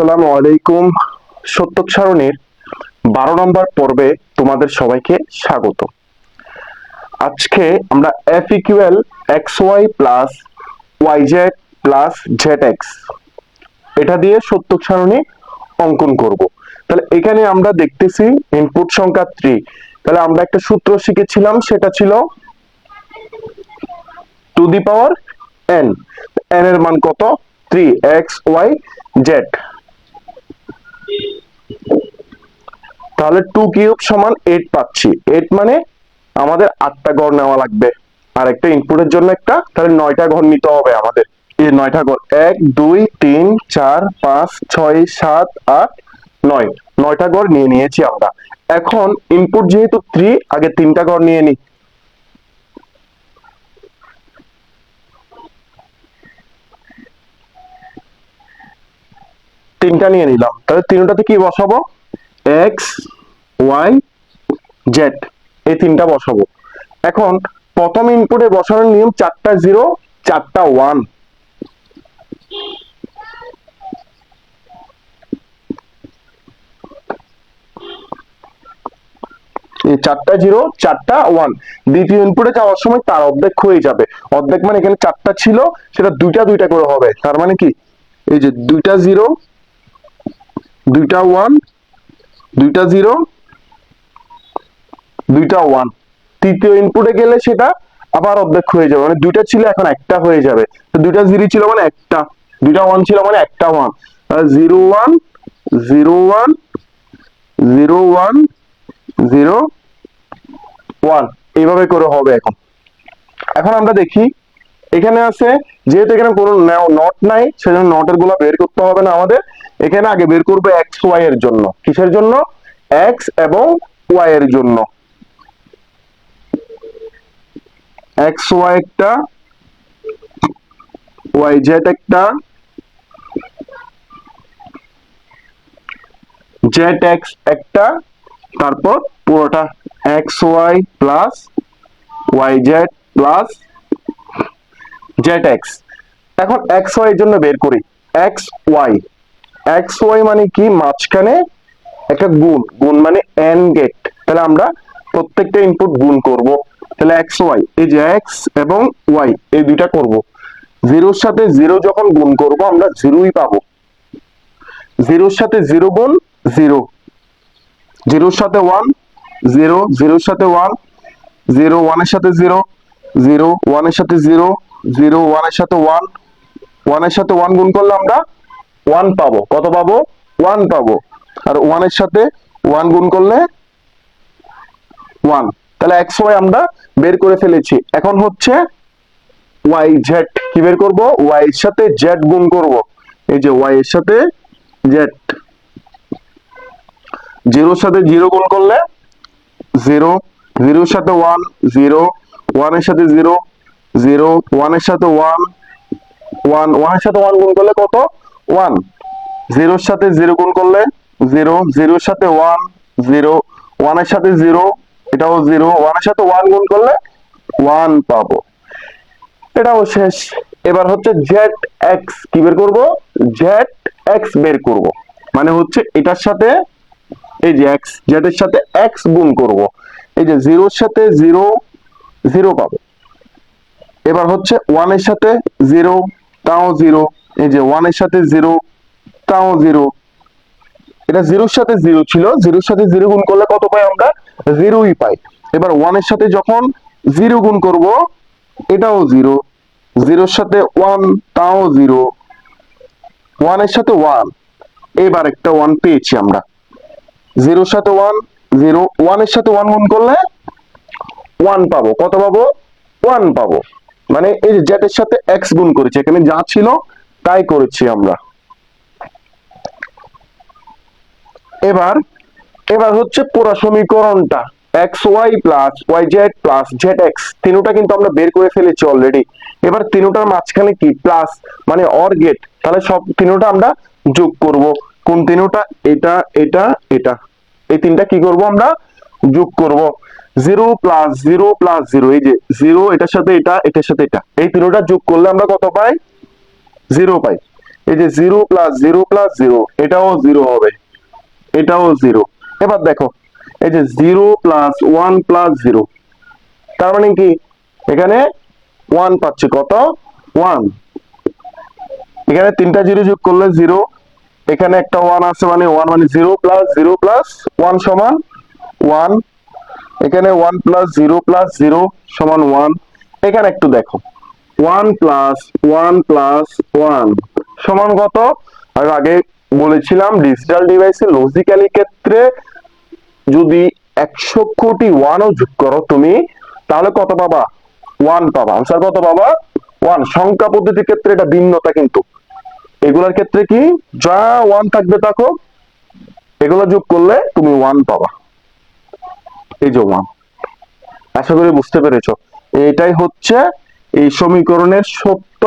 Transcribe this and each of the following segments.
আসসালামু আলাইকুম। সত্যক বারো নম্বর পর্বে তোমাদের সবাইকে স্বাগত। আজকে আমরা F equal X Y plus Y Z plus Z X এটা দিয়ে সত্যক অঙ্কন করব। তাহলে এখানে আমরা দেখতেছি ইনপুট সংখ্যা থ্রি তাহলে আমরা একটা সূত্র শিখেছিলাম, সেটা ছিল to the power N N এর মান কত? থ্রি এক্স ওয়াই জেড তাহলে টু কিউব সমান এইট পাচ্ছি। এইট মানে আমাদের আটটা ঘর নেওয়া লাগবে। আর একটা ইনপুটের জন্য একটা, তাহলে নয়টা ঘর নিতে হবে আমাদের। এই নয়টা ঘর, এক, দুই, তিন, চার, পাঁচ, ছয়, সাত, আট, নয়। নয়টা ঘর নিয়ে নিয়েছি আমরা। এখন ইনপুট যেহেতু থ্রি আগে তিনটা ঘর নিয়ে নিই তিনটা নিয়ে নিলাম। তাহলে তিনটাতে কি বসাবো? এক্স ওয়াই জেড এই তিনটা বসাবো। এখন প্রথম ইনপুটে বসানোর নিয়ম চারটা জিরো চারটা ওয়ান চারটা জিরো চারটা ওয়ান দ্বিতীয় ইনপুটে যাওয়ার সময় তার অর্ধেক হয়ে যাবে। অর্ধেক মানে এখানে চারটা ছিল, সেটা দুইটা দুইটা করে হবে। তার মানে কি? এই যে দুইটা জিরো দুইটা ওয়ান দুইটা জিরো দুইটা ওয়ান তৃতীয় ইনপুটে গেলে সেটা আবার অর্ধেক হয়ে যাবে। মানে দুইটা ছিল, এখন একটা হয়ে যাবে। দুইটা জিরো ছিল মানে একটা। দুইটা ওয়ান ছিল মানে একটা one zero one zero one zero one zero one এইভাবে করে হবে এখন। এখন আমরা দেখি এখানে আছে, যেহেতু এখানে কোনো নট নাই, সেজন্য নটেরগুলো বের করতে হবে না আমাদের। এখানে আগে বের করবে এক্স ওয়াই এর জন্য। কিসের জন্য? এক্স এবং ওয়াই এর জন্য। এক্স ওয়াই একটা ওয়াই জেড একটা জেড এক্স একটা, তারপর পুরোটা X Y plus Y Z plus Z X এখন এক্স ওয়াই এর জন্য বের করি। এক্স ওয়াই এক্স ওয়াই মানে কি? মাঝখানে একটা গুণ। গুণ মানে এন গেট তাহলে আমরা প্রত্যেকটা ইনপুট গুণ করব। তাহলে এক্স ওয়াই এই যে এক্স এবং ওয়াই এই দুইটা করব। জিরোর সাথে জিরো যখন গুণ করব, আমরা জিরোই পাবো। জিরোর সাথে জিরো গুণ জিরো। জিরোর সাথে ওয়ান জিরো। জিরোর সাথে ওয়ান জিরো। ওয়ানের সাথে জিরো। জিরো ওয়ানের সাথে জিরো জিরো ওয়ানের সাথে ওয়ান ওয়ানের সাথে ওয়ান গুণ করলে আমরা ওয়ান পাবো। কত পাবো? ওয়ান পাবো। আর ওয়ানের সাথে ওয়ান গুণ করলে ওয়ান তাহলে এক্স ওয়াই আমরা বের করে ফেলেছি। এখন হচ্ছে ওয়াই জেড কি বের করব? ওয়াই এর সাথে জেড গুণ করব। এই যে ওয়াই এর সাথে জেড জিরোর সাথে জিরো গুণ করলে জিরো। জিরোর সাথে ওয়ান জিরো। ওয়ানের সাথে জিরো জিরো, ওয়ানের সাথে ওয়ান ওয়ান, ওয়ানের সাথে ওয়ান গুণ করলে কত? ওয়ান। জিরোর সাথে জিরো গুণ করলে জিরো, জিরোর সাথে ওয়ান, জিরো। ওয়ানের সাথে জিরো, এটাও জিরো। ওয়ানের সাথে ওয়ান গুণ করলে ওয়ান পাবো। এটাও শেষ। এবার হচ্ছে জেড এক্স কি বের করব? জেড এক্স বের করব। মানে হচ্ছে এটার সাথে এই যে এক্স জেড এর সাথে এক্স গুণ করব। এই যে জিরোর সাথে জিরো জিরো পাবো। এবার হচ্ছে ওয়ানের সাথে জিরো তাও জিরো এই যে ওয়ানের সাথে জিরো তাও জিরো এটা জিরোর সাথে জিরো ছিল জিরোর সাথে জিরো গুণ করলে কত পাই আমরা? জিরোই পাই। এবার ওয়ানের সাথে যখন জিরো গুণ করব, এটাও জিরো জিরোর সাথে ওয়ান তাও জিরো ওয়ানের সাথে ওয়ান এবার একটা ওয়ান পেয়েছি আমরা। জিরোর সাথে ওয়ান জিরো ওয়ানের সাথে ওয়ান গুণ করলে ওয়ান পাবো। কত পাবো? ওয়ান পাবো। মানে এই জেটের সাথে এক্স গুণ করেছি, এখানে যা ছিল তাই করেছি আমরা। এবার এবার হচ্ছে পুরো সমীকরণটা। X Y plus Y Z plus Z X তিনোটা কিন্তু আমরা বের করে ফেলেছি অলরেডি এবার তিনোটার মাঝখানে কি? প্লাস মানে অর গেট তাহলে সব তিনোটা আমরা যোগ করব। কোন তিনোটা? এটা এটা এটা। এই তিনটা কি করব আমরা? যোগ করব। Zero plus zero plus zero, এই যে জিরো, এটার সাথে এটা, এটার সাথে এটা। এই তিনোটা যোগ করলে আমরা কত পাই? জিরো পাই। এই যে zero plus zero plus zero, এটাও জিরো হবে। এটাও জিরো। এবার দেখো, এই যে zero plus one plus zero, তার মানে কি? এখানে ওয়ান পাচ্ছি কত? ওয়ান এখানে তিনটা জিরো যোগ করলে জিরো। এখানে একটা ওয়ান আছে মানে ওয়ান মানে zero plus zero plus one সমান ওয়ান এখানে one plus zero plus zero সমান ওয়ান এখানে একটু দেখো one plus one plus one সমান কত? আমি আগে বলেছিলাম ডিজিটাল ডিভাইসে লজিক্যালি ক্ষেত্রে যদি একশো কোটি ওয়ানও যোগ করো তুমি, তাহলে কত পাবা? ওয়ান পাবা। আনসার কত পাবা? ওয়ান সংখ্যা পদ্ধতির ক্ষেত্রে এটা ভিন্নতা কিন্তু। এগুলোর ক্ষেত্রে কি? যা ওয়ান থাকবে থাকো এগুলো যোগ করলে তুমি ওয়ান পাবা। এই ওয়ান আশা করি বুঝতে পেরেছ। এটাই হচ্ছে এই সমীকরণের সত্য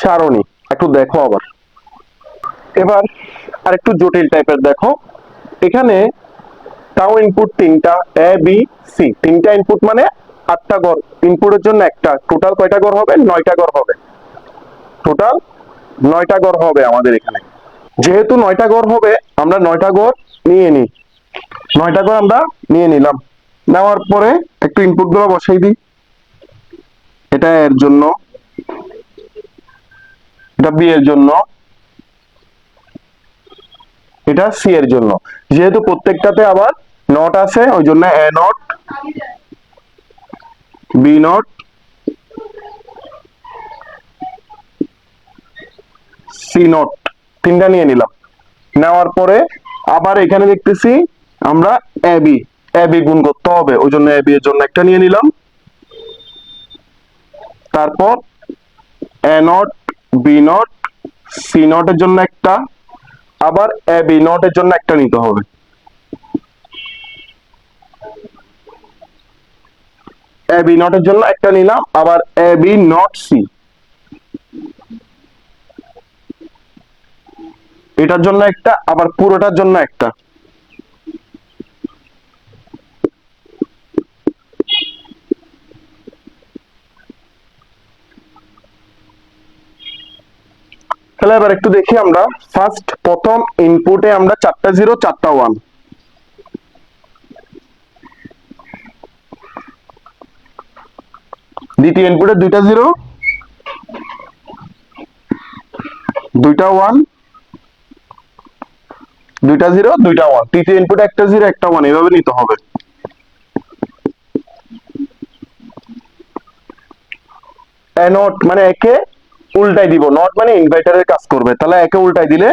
সারণী। একটু দেখো আবার। এবার আর একটু জটিল টাইপের দেখো। এখানে তাও ইনপুট তিনটা এ বি সি তিনটা ইনপুট মানে আটটা গড়। ইনপুটের জন্য একটা। টোটাল কয়টা গড় হবে? নয়টা গড় হবে। টোটাল নয়টা গড় হবে আমাদের এখানে। যেহেতু নয়টা গড় হবে, আমরা নয়টা গড় নিয়ে নিই। নয়টা গড় আমরা নিয়ে নিলাম। নেওয়ার পরে একটু ইনপুটগুলো বসাই দিই। এটা এর জন্য। এটা বি এর জন্য। এটা সি এর জন্য। যেহেতু প্রত্যেকটাতে আবার নট আছে, ওই জন্য A not B not C not তিনটা নিয়ে নিলাম। নেওয়ার পরে আবার এখানে দেখতেছি আমরা এ বি এ বি গুণ করতে হবে, ওই জন্য এ বি এর জন্য একটা নিয়ে নিলাম। তারপর A not, B not, C not এর জন্য একটা, আবার এ বি নট এর জন্য একটা নিতে হবে। এ বি নট এর জন্য একটা নিলাম, আবার এ বি নট সি। এটার জন্য একটা, আবার পুরোটার জন্য একটা। তাহলে এবার একটু দেখি আমরা। ফার্স্ট প্রথম ইনপুটে আমরা চারটা জিরো চারটা ওয়ান দ্বিতীয় ইনপুটে দুইটা জিরো দুইটা ওয়ান দুইটা জিরো দুইটা ওয়ান তৃতীয় ইনপুটে একটা জিরো একটা ওয়ান এভাবে নিতে হবে। নট মানে একে উল্টাই দিব। নট মানে ইনভার্টারের কাজ করবে। তাহলে একে উল্টাই দিলে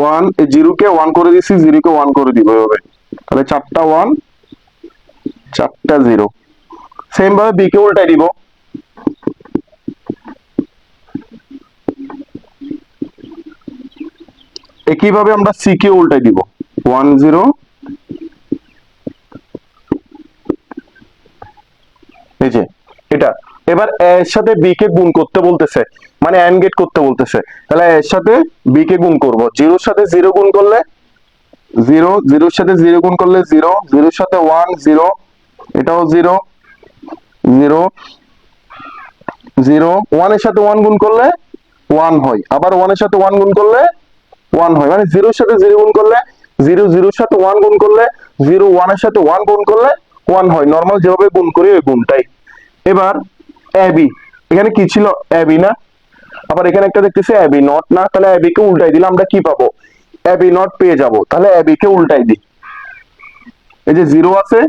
ওয়ান জিরো কে ওয়ান করে দিছি জিরো কে ওয়ান করে দিব এভাবে। তাহলে চারটা ওয়ান চারটা জিরো সেম ভাবে বি কে উল্টাই দিব। একইভাবে আমরা সি কে উল্টাই দিব। ওয়ান জিরো এই যে, এটা। এবার এর সাথে বি কে গুণ করতে বলতেছে মানে অ্যান্ড গেট করতে বলতেছে তাহলে এর সাথে বি কে গুণ করব জিরোর সাথে জিরো গুণ করলে জিরো জিরোর সাথে জিরো গুণ করলে জিরো জিরোর সাথে ওয়ান জিরো এটাও জিরো জিরো জিরো ওয়ানের সাথে ওয়ান গুণ করলে ওয়ান হয় আবার ওয়ানের সাথে ওয়ান গুণ করলে ওয়ান হয় মানে জিরোর সাথে জিরো গুণ করলে জিরো জিরোর সাথে ওয়ান গুণ করলে জিরো ওয়ানের সাথে ওয়ান গুণ করলে ওয়ান হয় নর্মাল যেভাবে গুণ করি ওই গুণটাই এবার এবি এখানে কি ছিল? এবি না? আবার এখানে একটা দেখতেছি এবি নট না? তাহলে এবি কে উল্টাই দিলে আমরা কি পাবো? এবি নট পেয়ে যাব। তাহলে এবি কে উল্টাই দিই। এই যে জিরো আছে,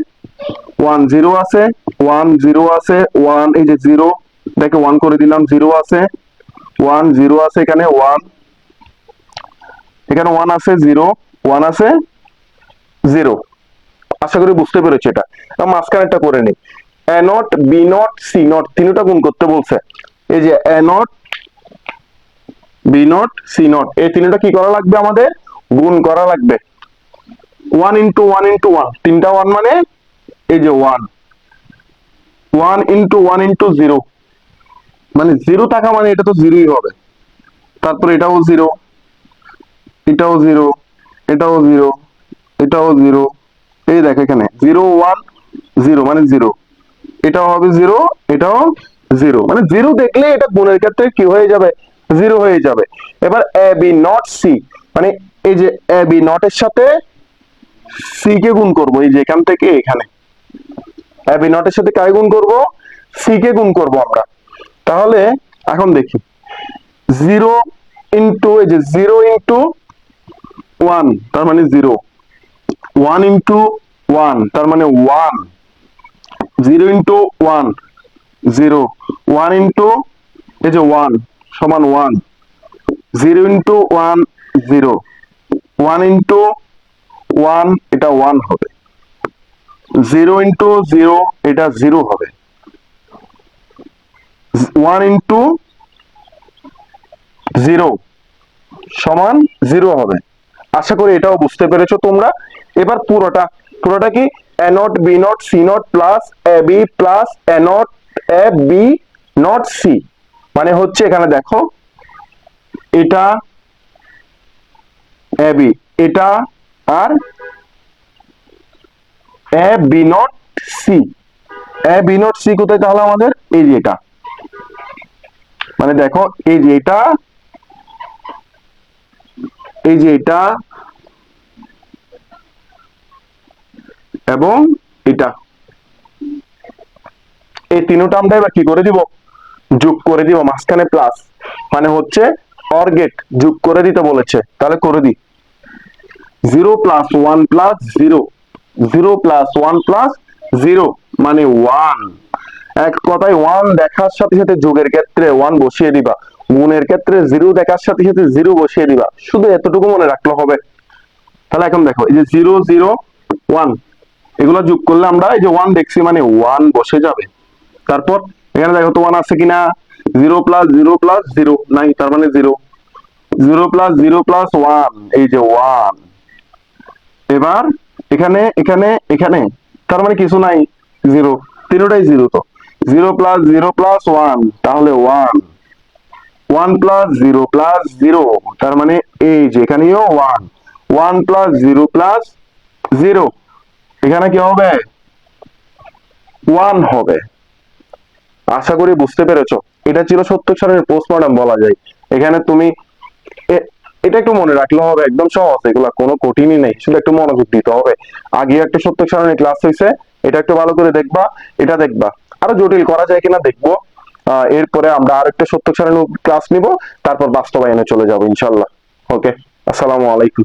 ওয়ান জিরো আছে, ওয়ান জিরো আছে, ওয়ান, এই যে জিরো দেখে ওয়ান করে দিলাম, জিরো আছে, ওয়ান, জিরো আছে এখানে, ওয়ান। এখানে ওয়ান আছে, জিরো, ওয়ান আছে, জিরো। আশা করি বুঝতে পেরেছি এটা। মাঝখানে একটা করে নিই। A not B not C not তিনটা গুণ করতে বলছে। এই যে A not B not C not এই তিনটা কি করা লাগবে আমাদের? গুণ করা লাগবে। One into one into one তিনটা ওয়ান মানে এই যে one one into one into zero মানে জিরো টাকা মানে এটা তো জিরোই হবে। তারপর এটাও জিরো এটাও জিরো এটাও জিরো এটাও জিরো এই দেখ এখানে জিরো ওয়ান জিরো মানে জিরো এটাও হবে জিরো এটাও জিরো মানে জিরো দেখলে এটা গুণের ক্ষেত্রে কি হয়ে যাবে? জিরো হয়ে যাবে। এবার এ বি নট সি মানে এই যে এ বি নট এর সাথে সি কে গুণ করব, এই যে এখান থেকে এখানে। এ বি নট এর সাথে কাকে গুণ করব? সি কে গুণ করব আমরা। তাহলে এখন দেখি। জিরো ইন্টু এই যে জিরো ইন্টু ওয়ান তার মানে জিরো ওয়ান ইন্টু ওয়ান তার মানে one zero into one, zero, one into, এই যে ওয়ান, সমান one, zero into one, zero, one into one, এটা ওয়ান হবে, জিরো ইন্টু জিরো, এটা জিরো হবে, ওয়ান ইন্টু জিরো, সমান জিরো হবে, আশা করি এটাও বুঝতে পেরেছ তোমরা, এবার পুরোটা পুরোটা কি not B not C not plus A B plus A not A B not C মানে হচ্ছে এখানে দেখো, এটা এ বি এটা আর A B not C A B not C কোথায় তাহলে আমাদের? এই যে এটা। মানে দেখো, এই যে এটা, এই যে এটা এবং এটা। এই তিনটা আমরা এবার কি করে দিব? যোগ করে দিব, মাঝখানে প্লাস মানে হচ্ছে অর গেট যোগ করে দিতে বলেছে। তাহলে করে দি। Zero plus one plus zero zero plus one plus zero মানে ওয়ান এক কথায় ওয়ান দেখার সাথে সাথে যোগের ক্ষেত্রে ওয়ান বসিয়ে দিবা। গুণের ক্ষেত্রে জিরো দেখার সাথে সাথে জিরো বসিয়ে দিবা। শুধু এতটুকু মনে রাখলে হবে। তাহলে এখন দেখো, এই যে জিরো জিরো ওয়ান এগুলো যোগ করলে আমরা এই যে ওয়ান দেখছি মানে ওয়ান বসে যাবে। তারপর এখানে দেখো তো ওয়ান আছে কিনা zero plus zero plus zero নাই, তার মানে zero zero plus zero plus one এই যে ওয়ান এবার এখানে এখানে এখানে, তার মানে কিছু নাই জিরো তিনটাই জিরো তো। Zero plus zero plus one তাহলে one one plus zero plus zero তার মানে এই যে এখানেও one one plus zero plus zero এখানে কি হবে? ওয়ান হবে। আশা করি বুঝতে পেরেছ। এটা ছিল সত্য সালের পোস্টমর্টম বলা যায়। এখানে তুমি এটা একটু মনে রাখলে হবে, একদম সহজ। এগুলা কোনো কঠিনই নেই। শুধু একটু মনোযোগ দিতে হবে। আগে একটা সত্য সারণী ক্লাস হয়েছে এটা একটু ভালো করে দেখবা, এটা দেখবা। আরও জটিল করা যায় কিনা দেখব। এরপরে আমরা আরেকটা সত্য সারণী ক্লাস নিব। তারপর বাস্তবায়নে চলে যাব, ইনশাল্লাহ। ওকে আসসালামু আলাইকুম।